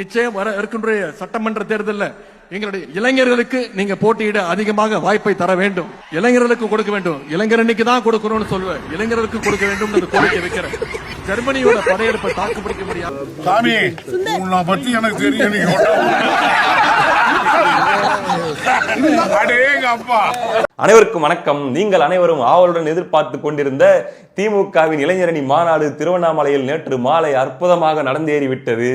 நிச்சயம் வர இருக்கின்ற சட்டமன்ற தேர்தலில் எங்களுடைய இளைஞர்களுக்கு நீங்க போட்டியிட அதிகமாக வாய்ப்பை தர வேண்டும். இளைஞர்களுக்கு கொடுக்க வேண்டும். இளைஞரணிக்கு தான் கொடுக்கணும்னு சொல்லுவேன். இளைஞர்களுக்கு கொடுக்க வேண்டும் என்று கோரிக்கை வைக்கிறேன். ஜெர்மனியோட படையெடுப்பை தாக்கு பிடிக்க முடியாது. சாமி உன்னை பத்தி எனக்கு தெரியும் அனைவருக்கும் வணக்கம். நீங்கள் அனைவரும் ஆவலுடன் எதிர்பார்த்து கொண்டிருந்த திமுகவின் இளைஞரணி மாநாடு திருவண்ணாமலையில் நேற்று மாலை அற்புதமாக நடந்தேறிவிட்டது.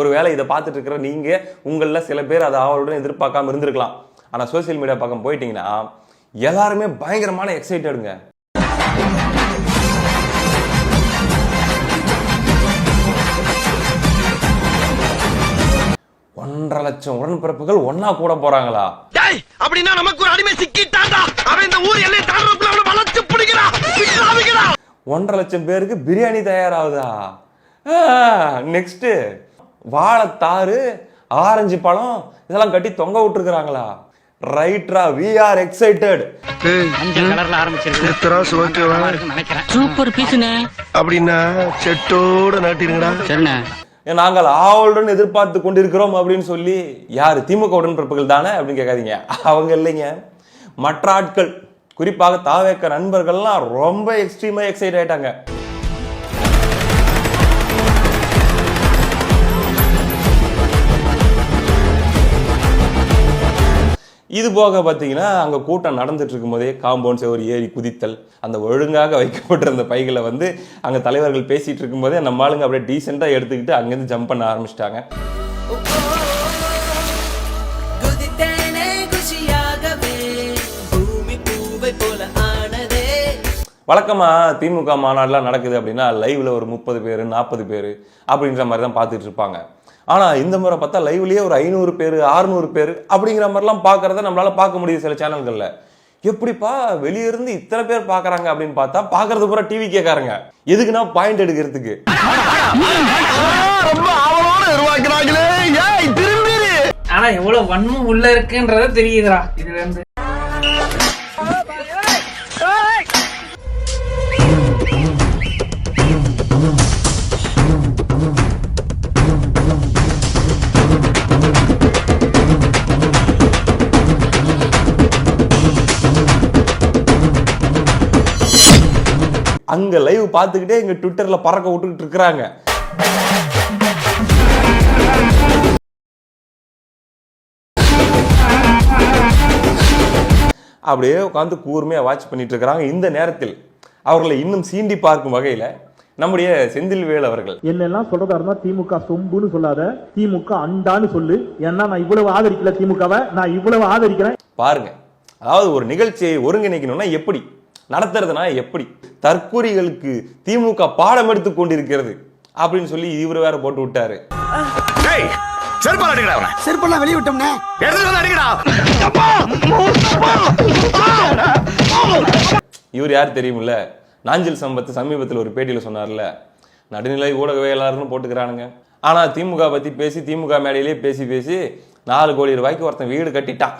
ஒருவேளை இதை பார்த்துட்டு இருக்கிற நீங்க உங்கள சில பேர் அதை ஆவலுடன் எதிர்பார்க்காம இருந்திருக்கலாம். ஆனா சோசியல் மீடியா பக்கம் போயிட்டீங்கன்னா எல்லாருமே பயங்கரமான எக்ஸைட்டடுங்க ஒன்றரை லட்சம் உடன்பிறப்புகள் ஒன்னா கூட போறாங்களா? அப்படின்னா நமக்கு ஒரு அடிமை சிக்கிட்டான்டா. அவன் இந்த ஊர் எல்லை தாண்டறதுக்குள்ள வளைச்சு பிடிக்கிறான் ஒன்றரை லட்சம் பேருக்கு பிரியாணி தயாராகுதா? நெக்ஸ்ட் வாழைத்தாறு ஆரஞ்சு பழம் இதெல்லாம் கட்டி தொங்க விட்டுருக்காங்களா ரைட்ரா வி ஆர் எக்ஸைட்டட் மஞ்சள் கலர்ல ஆரம்பிச்சிருக்கு. நினைக்கிறேன். சூப்பர் பீஸ்ண்ணே. அப்படின்னா செட்டோட நாட்டிருங்கடா. சரிண்ணே. நாங்கள் ஆவலுடன் எதிர்பார்த்து கொண்டிருக்கிறோம் அப்படின்னு சொல்லி யார் திமுக உடன்பிறப்புகள் தானே அப்படின்னு கேட்காதீங்க. அவங்க இல்லைங்க. மற்ற ஆட்கள் குறிப்பாக தாவேக்க நண்பர்கள்லாம் ரொம்ப எக்ஸ்ட்ரீமா எக்ஸைட் ஆயிட்டாங்க. இது போக பார்த்தீங்கன்னா அங்கே கூட்டம் நடந்துட்டு இருக்கும்போதே காம்பவுண்ட் செவர் ஏறி குதித்தல் அந்த ஒழுங்காக வைக்கப்பட்டிருந்த பைகளை வந்து அங்கே தலைவர்கள் பேசிட்டு இருக்கும்போதே நம்ம ஆளுங்க அப்படியே டீசெண்டாக எடுத்துக்கிட்டு அங்கேருந்து ஜம்ப் பண்ண ஆரம்பிச்சிட்டாங்க. குதித்தேனே குஷியாகவே பூமி பூவை போல ஆனதே. வழக்கமா திமுக மாநாடுலாம் நடக்குது அப்படின்னா லைவ்ல ஒரு முப்பது பேர் நாற்பது பேர் அப்படின்ற மாதிரி தான் பார்த்துட்டு இருப்பாங்க. ஆனா இந்த முறை பார்த்தா லைவ்லயே ஒரு ஐநூறு பேர் அறுநூறு பேர் அப்படிங்கிற மாதிரிலாம் பார்க்கறத நம்மளால பார்க்க முடியுது சில சேனல்கள்ல எப்படிப்பா வெளிய இருந்து இத்தனை பேர் பார்க்கறாங்க அப்படின்னு பார்த்தா பார்க்கறது பூரா டிவி கேட்காரங்க எதுக்குன்னா பாயிண்ட் எடுக்கிறதுக்கு. ஆனா எவ்வளவு வன்மம் உள்ள இருக்குன்றத தெரியுதுடா இதுல இருந்து. அங்க லைவ் பார்த்துக்கிட்டே இங்க ட்விட்டர்ல பறக்க விட்டுக்கிட்டு இருக்கிறாங்க. அப்படியே உட்காந்து கூர்மையா வாட்ச் பண்ணிட்டு இருக்கிறாங்க. இந்த நேரத்தில் அவர்களை இன்னும் சீண்டி பார்க்கும் வகையில நம்முடைய செந்தில்வேல் அவர்கள். என்னெல்லாம் சொல்றதா இருந்தா திமுக சொம்புன்னு சொல்லாத திமுக அண்டான்னு சொல்லு. ஏன்னா நான் இவ்வளவு ஆதரிக்கல திமுகவை நான் இவ்வளவு ஆதரிக்கிறேன். பாருங்க. அதாவது ஒரு நிகழ்ச்சியை ஒருங்கிணைக்கணும்னா எப்படி? நடத்துறதுனா எப்படி? தற்கூரிகளுக்கு திமுக பாடம் எடுத்து கொண்டிருக்கிறது அப்படின்னு சொல்லி இவர் வேற போட்டு விட்டாரு. செருப்பால அடிக்கடா அவன. செருப்பெல்லாம் வெளிய விட்டோம்னே எடுத்து வந்து அடிக்கடா இவர் யார் தெரியுமில்ல? நாஞ்சில் சம்பத் சமீபத்தில் ஒரு பேட்டியில் சொன்னார்ல நடுநிலை ஊடகவியலாளர்னு போட்டுக்கிறானுங்க. ஆனா திமுக பத்தி பேசி திமுக மேடையிலே பேசி பேசி நாலு கோடி ரூபாய்க்கு ஒருத்தன் வீடு கட்டிட்டான்.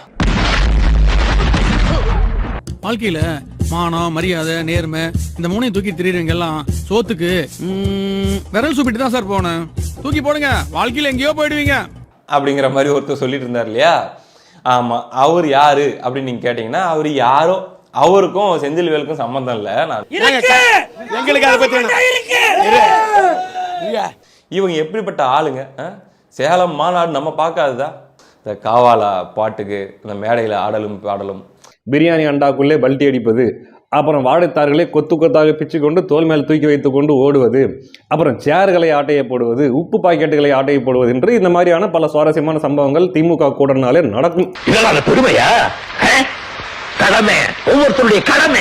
வாழ்க்கையில மானம் மரியாதை நேர்மை இந்த மூணையும் தூக்கி திரியுறவங்க எல்லாம் சோத்துக்கு. ம், விரல் சூப்பிட்டு தான் சார் போனேன். தூக்கி போடுங்க. வாழ்க்கையில எங்கேயோ போயிடுவீங்க. அப்படிங்கிற மாதிரி ஒருத்தர் சொல்லிட்டு இருந்தார் இல்லையா? ஆமா. அவர் யாரு அப்படின்னு நீங்க கேட்டீங்கன்னா அவர் யாரோ அவருக்கும் செந்தில்வேலுக்கும் சம்பந்தம் இல்ல. நான் எங்களுக்கு அதை பத்தி இவங்க எப்படிப்பட்ட ஆளுங்க? ஆ? சேலம் மாநாடு நம்ம பார்க்காததா? இந்த காவாலா பாட்டுக்கு இந்த மேடையில் ஆடலும் பாடலும் பிரியாணி அண்டாக்குள்ளே பல்ட்டி அடிப்பது அப்புறம் வாழைத்தார்களை கொத்து கொத்தாக பிச்சு கொண்டு தோல் மேல் தூக்கி வைத்துக் கொண்டு ஓடுவது அப்புறம் சேர்களை ஆட்டைய போடுவது உப்பு பாக்கெட்டுகளை ஆட்டைய போடுவது என்று இந்த மாதிரியான பல சுவாரஸ்யமான சம்பவங்கள் திமுக கூடனாலே நடக்கும். கடமை. ஒவ்வொருத்தருடைய கடமை.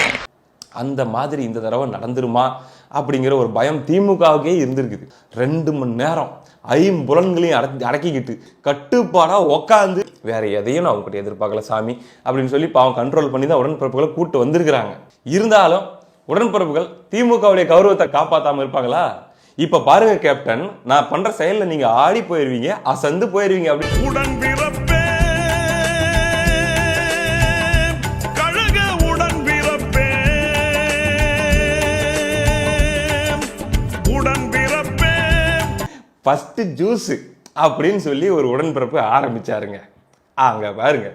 அந்த மாதிரி இந்த தடவை நடந்துருமா அப்படிங்கிற ஒரு பயம் திமுகவுக்கே இருந்திருக்குது. ரெண்டு மணி நேரம் ஐம்புலன்களையும் அடக்கி அடக்கிக்கிட்டு கட்டுப்பாடாக உக்காந்து வேற எதையும் நான் உங்ககிட்ட எதிர்பார்க்கல சாமி அப்படின்னு சொல்லி பாவம் கண்ட்ரோல் பண்ணி தான் உடன்பிறப்புகளை கூட்டு வந்திருக்கிறாங்க. இருந்தாலும் உடன்பிறப்புகள் திமுகவுடைய கௌரவத்தை காப்பாற்றாமல் இருப்பாங்களா? இப்போ பாருங்க கேப்டன் நான் பண்ணுற செயலில் நீங்கள் ஆடி போயிடுவீங்க அசந்து போயிடுவீங்க அப்படின்னு. ஃபர்ஸ்ட் ஜூஸ் அப்படின்னு சொல்லி ஒரு உடன்பிறப்பு ஆரம்பிச்சாருங்க. அங்க பாருங்க.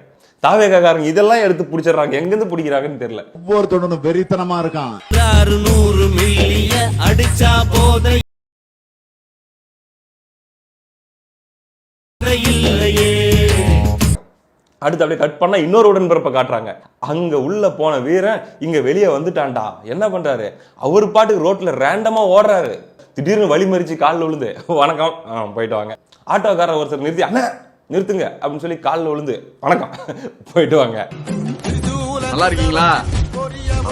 தாவேகாரங்க இதெல்லாம் எடுத்து பிடிச்சிடுறாங்க. எங்கேருந்து பிடிக்கிறாங்கன்னு தெரியல. ஒவ்வொருத்தனும் வெறித்தனமா இருக்கான். நூறு மில்லிய அடிச்சா போதை இல்லையே. அடுத்து அப்படியே கட் பண்ணா இன்னொரு உடன்பிறப்பை காட்டுறாங்க. அங்க உள்ள போன வீரன் இங்க வெளியே வந்துட்டான்டா. என்ன பண்றாரு? அவர் பாட்டுக்கு ரோட்ல ரேண்டமா ஓடுறாரு. திடீர்னு வழி மறிச்சு காலில் விழுந்து வணக்கம். போயிட்டு வாங்க. ஆட்டோக்காரர் ஒருத்தர் நிறுத்தி அண்ணா நிறுத்துங்க. அப்படின்னு சொல்லி காலில் விழுந்து வணக்கம். போயிட்டு வாங்க. நல்லா இருக்கீங்களா?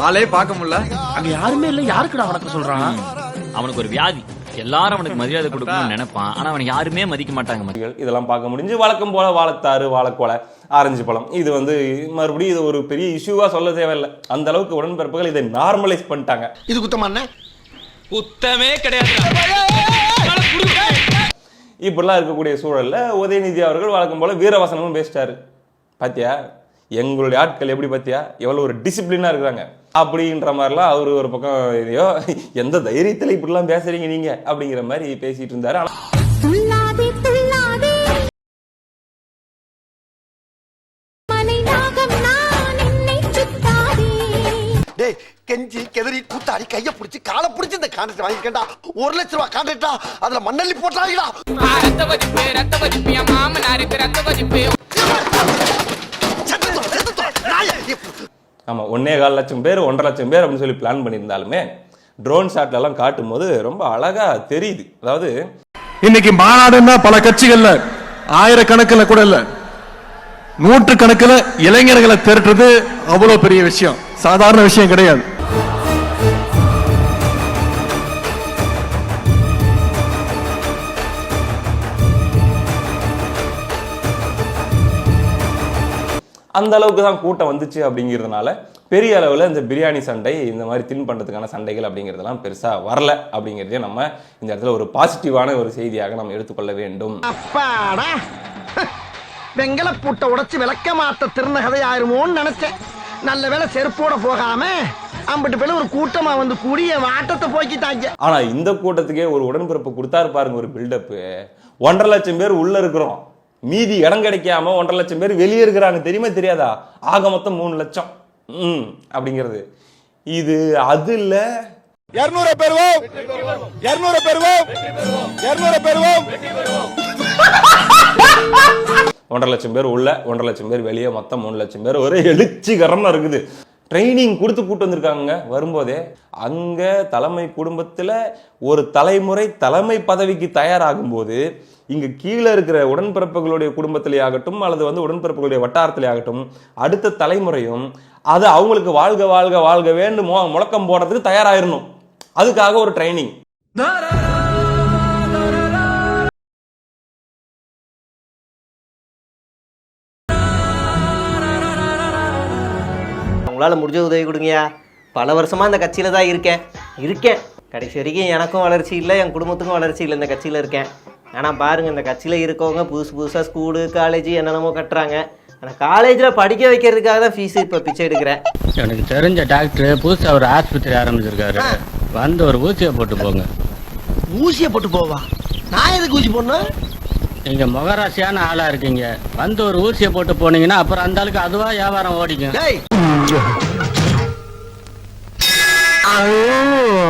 ஆளே பார்க்க முடியல. அங்க யாருமே இல்ல. யாருக்குடா வணக்கம் சொல்றான்? அவனுக்கு ஒரு வியாதி. எல்லாரும் அவனுக்கு மரியாதை கொடுக்கணும்னு நினைப்பான். ஆனா அவனுக்கு யாருமே மதிக்க மாட்டாங்க. காட்சிகள் இதெல்லாம் பார்க்க முடிஞ்சு வழக்கம் போல வாழைத்தாறு வாழைக்கொலை ஆரஞ்சு பழம். இது வந்து மறுபடியும் இது ஒரு பெரிய இஷ்யூவா சொல்ல தேவையில்லை. அந்த அளவுக்கு உடன்பிறப்புகள் இதை நார்மலைஸ் பண்ணிட்டாங்க. இது குத்தமா குத்தமே கிடையாது. இப்படிலாம் இருக்கக்கூடிய சூழல்ல உதயநிதி அவர்கள் வழக்கம் போல வீரவசனமும் பேசிட்டாரு. பாத்தியா? எங்களுடைய ஆட்கள் எப்படி பாத்தியா? எவ்வளவு ஒரு டிசிப்ளினா இருக்கிறாங்க. அப்படின்ற மாதிரிலாம் அவர் ஒரு பக்கம் ஐயோ எந்த தைரியத்துல இப்படிலாம் பேசுறீங்க நீங்க? அப்படிங்கிற மாதிரி பேசிட்டு இருந்தாரு. ஆனா கெஞ்சி கெதறி கூத்தாடி கைய பிடிச்சி காலை பிடிச்சி இந்த கான்ட்ராக்ட் வாங்கிக்கண்டா ஒரு லட்ச ரூபா கான்ட்ராக்டா அதுல மண்ணள்ளி போட்டாங்கடா ரத்த வதிப்பு ரத்த வதிப்பு என் மாமனாருக்கு ரத்த வதிப்பு செத்து தொலை, செத்து தொலை. நாயே. ஆமா ஒன்னே கால் லட்சம் பேர் ஒன்றரை லட்சம் பேர் அப்படின்னு சொல்லி பிளான் பண்ணியிருந்தாலுமே ட்ரோன் ஷாட்ல எல்லாம் காட்டும் போது ரொம்ப அழகா தெரியுது அதாவது இன்னைக்கு மாநாடுன்னா பல கட்சிகள்ல ஆயிரக்கணக்கில் கூட இல்ல நூற்று கணக்கில் இளைஞர்களை திரட்டுறது அவ்வளவு பெரிய விஷயம். சாதாரண விஷயம் கிடையாது. அந்த அளவுக்கு தான் கூட்டம் வந்துச்சு அப்படிங்கிறதுனால பெரிய அளவில் இந்த பிரியாணி சண்டை இந்த மாதிரி தின் பண்ணுறதுக்கான சண்டைகள் அப்படிங்கிறதெல்லாம் பெருசாக வரல அப்படிங்கிறதே நம்ம இந்த இடத்துல ஒரு பாசிட்டிவான ஒரு செய்தியாக நம்ம எடுத்துக்கொள்ள வேண்டும். அப்பாடா வெங்கல பூட்டை உடைச்சு விளக்க மாத்த திருந்த கதை ஆயிருமோன்னு நினைச்சேன். நல்ல வேளை செருப்போட போகாம அம்பிட்டு பேர் ஒரு கூட்டமா வந்து கூடி என் வாட்டத்தை போக்கிட்டாங்க. ஆனால் இந்த கூட்டத்துக்கே ஒரு உடன்பிறப்பு கொடுத்தாரு பாருங்க ஒரு பில்டப்பு ஒன்றரை லட்சம் பேர் உள்ள இருக்கிறோம். மீதி இடம் கிடைக்காம ஒன்றரை லட்சம் பேர் வெளியே இருக்கிறாங்க. தெரியுமா தெரியாதா? ஆக மொத்தம் மூணு லட்சம். ம் அப்படிங்கிறது. இது அது இல்லை. இருநூறு பெறுவோம். இருநூறு பெறுவோம். இருநூறு பெறுவோம். ஒன்றரை லட்சம் பேர் உள்ள ஒன்றரை லட்சம் பேர் வெளியே மொத்தம் மூணு லட்சம் பேர். ஒரே எழுச்சிகரமாக இருக்குது. ட்ரைனிங் கொடுத்து கூட்டு வந்திருக்காங்க வரும்போதே அங்கே தலைமை குடும்பத்தில் ஒரு தலைமுறை தலைமை பதவிக்கு தயாராகும்போது இங்கே கீழே இருக்கிற உடன்பிறப்புகளுடைய குடும்பத்திலே ஆகட்டும் அல்லது வந்து உடன்பிறப்புகளுடைய வட்டாரத்திலே ஆகட்டும் அடுத்த தலைமுறையும் அது அவங்களுக்கு வாழ்க வாழ்க வாழ்க வேண்டும் முழக்கம் போடுறதுக்கு தயாராகிடணும் அதுக்காக ஒரு ட்ரைனிங் உங்களால முடிஞ்ச உதவி கொடுங்கய்யா. பல வருஷமா இந்த கட்சியில தான் இருக்கேன். இருக்கேன். கடைசி வரைக்கும் எனக்கும் வளர்ச்சி இல்லை என் குடும்பத்துக்கும் வளர்ச்சி இல்லை இந்த கட்சியில இருக்கேன். ஆனா பாருங்க இந்த கட்சியில இருக்கவங்க புதுசு புதுசா ஸ்கூலு காலேஜ் என்னென்னமோ கட்டுறாங்க. ஆனா காலேஜில் படிக்க வைக்கிறதுக்காக தான் ஃபீஸ் இப்போ பிச்சை எடுக்கிறேன். எனக்கு தெரிஞ்ச டாக்டர் புதுசா ஒரு ஆஸ்பத்திரி ஆரம்பிச்சிருக்காரு. வந்து ஒரு ஊசியை போட்டு போங்க. ஊசிய போட்டு போவா? நான் எதுக்கு ஊசி போடணும்? நீங்க முகராசியான ஆளா இருக்கீங்க. வந்து ஒரு ஊசியை போட்டு போனீங்கன்னா அப்புறம் அந்த ஆளுக்கு அதுவா வியாபாரம் ஓடிக்கும். అయ్యో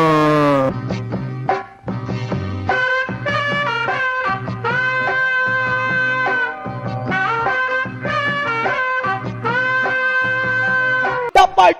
Bye.